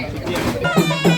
Yeah.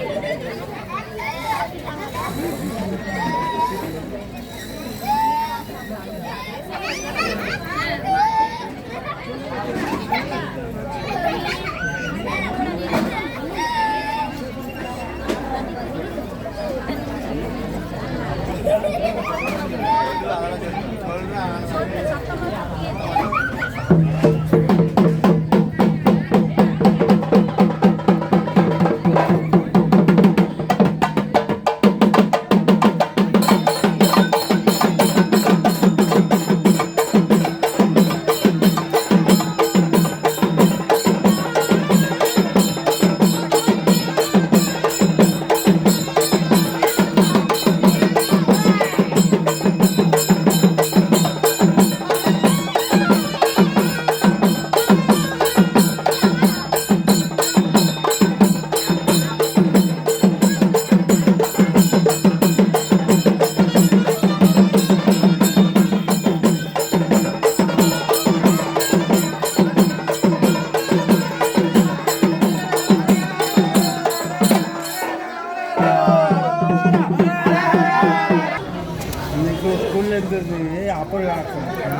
车。காலையில் இருந்தது அப்புறம்